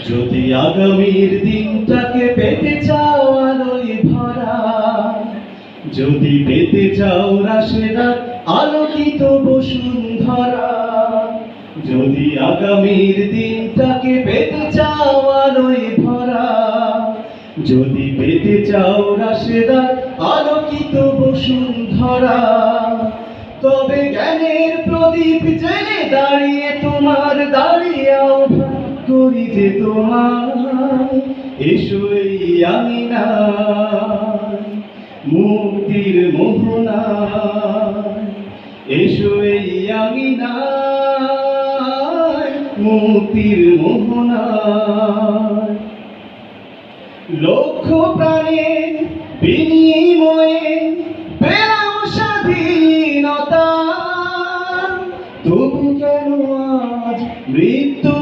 যদি আগামীর দিনটাকে পেতে চাও আলোয় ভরা, যদি পেতে চাও রাশেদা আলোকিত বসুন্ধরা, যদি আগামীর দিনটাকে পেতে চাও আলোয় ভরা, যদি পেতে চাও রাশেদা আলোকিত বসুন্ধরা, তবে জ্ঞানের প্রদীপ জেলে দাঁড়িয়ে তোমার দাঁড়িয়ে আহ্বান করি যে তোমার এসো আমি না মুক্তির মোহনা এসো আমি না মুক্তির মোহনা লক্ষ প্রাণে বিনিময়ে পেলাম স্বাধীনতা, তবু কেন আজ মৃত্যুর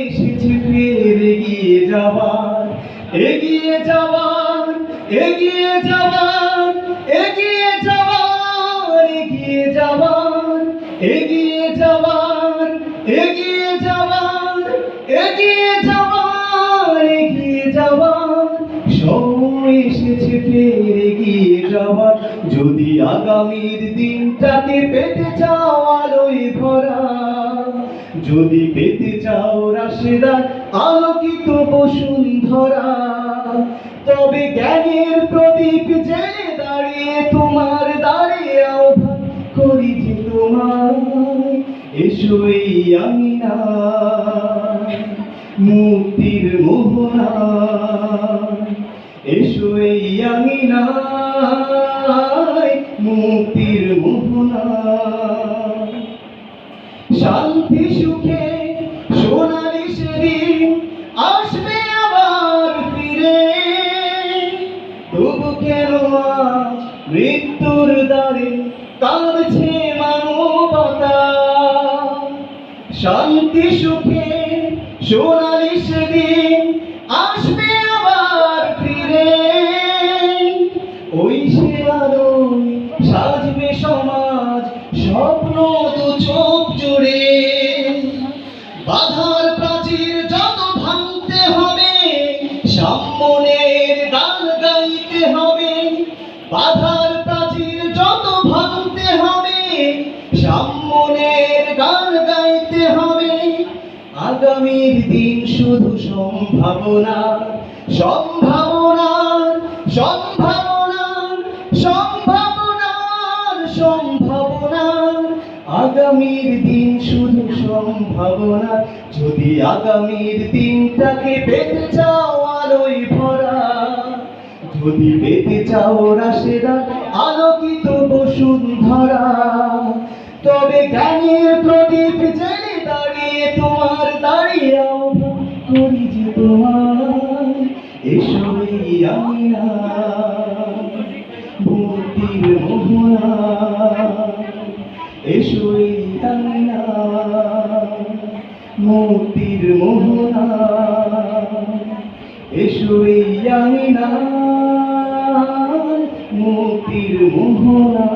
এসেছে ফের এগিয়ে যাওয়ার এগিয়ে যাওয়ার এগিয়ে যাওয়ার এগিয়ে যাওয়ার এগিয়ে যাওয়ার এগিয়ে যাওয়ার এগিয়ে যাওয়ার এগিয়ে যাওয়ার এগিয়ে যাওয়ার। সময় এসেছে ফের এগিয়ে যাওয়ার। যদি আগামীর দিনটাকে পেতে চাও আলোয় ভরা যদি পেতে চাও রাশেদার আলোকিত বসুন্ধরা। তবে জ্ঞানের প্রদীপ জেলে দাঁড়িয়ে তোমার দাঁড়িয়ে আহ্বান করি যে তোমার এসো এই আমি না মুক্তির মোহনা। এসো এই আমি না শান্তি সুখে সোনালি সেদিন আসবে আবার ফিরে। তবু কেন মৃত্যুর দ্বারে কাঁদছে মানবতা? শান্তি সুখে সোনালি সেদিন আসবে বাধার প্রাচীর যত ভাঙতে হবে সামনের গান গাইতে হবে। আগামীর দিন শুধু সম্ভাবনা সম্ভাবনার সম্ভাবনার সম্ভাবনার সম্ভাবনার। আগামীর দিন শুধু সম্ভাবনা যদি আগামীর দিনটাকে পেতে চাও আলোয় ভরা যদি পেতে চাও রাশেদা, আলোকিত বসুন্ধরা তবে জ্ঞানের প্রদীপ জেলে দাঁড়িয়ে তোমার দাঁড়িয়ে করি যে তোমার এসো এই আমি না মোহনা। এসো এই আমি না মোহনা। এসো এই আমি না মোতির মোহনা।